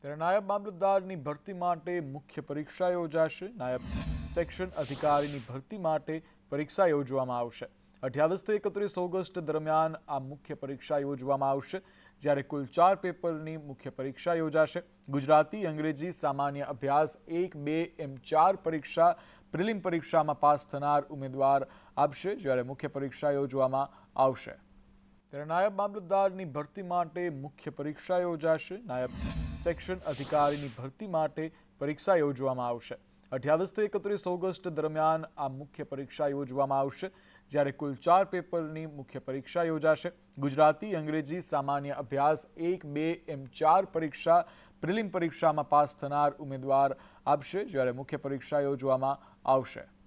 ત્યારે નાયબ મામલતદારની ભરતી માટે મુખ્ય પરીક્ષા યોજાશે. નાયબ સેક્શન અધિકારીની ભરતી માટે પરીક્ષા યોજવામાં આવશે. અઠ્યાવીસથી એકત્રીસ ઓગસ્ટ દરમિયાન આ મુખ્ય પરીક્ષા યોજવામાં આવશે, જ્યારે કુલ ચાર પેપરની મુખ્ય પરીક્ષા યોજાશે. ગુજરાતી, અંગ્રેજી, સામાન્ય અભ્યાસ એક, બે, એમ ચાર પરીક્ષા પ્રિલિમ પરીક્ષામાં પાસ થનાર ઉમેદવાર આપશે, જ્યારે મુખ્ય પરીક્ષા યોજવામાં આવશે. ત્યારે નાયબ મામલતદારની ભરતી માટે મુખ્ય પરીક્ષા યોજાશે. નાયબ સેક્શન અધિકારીની ભરતી માટે પરીક્ષા યોજવામાં આવશે. અઠ્યાવીસથી એકત્રીસ ઓગસ્ટ દરમિયાન આ મુખ્ય પરીક્ષા યોજવામાં આવશે. જ્યારે કુલ ચાર પેપરની મુખ્ય પરીક્ષા યોજાશે. ગુજરાતી, અંગ્રેજી, સામાન્ય અભ્યાસ એક, બે, એમ ચાર પરીક્ષા પ્રિલિમ પરીક્ષામાં પાસ થનાર ઉમેદવાર આપશે જ્યારે મુખ્ય પરીક્ષા યોજવામાં આવશે.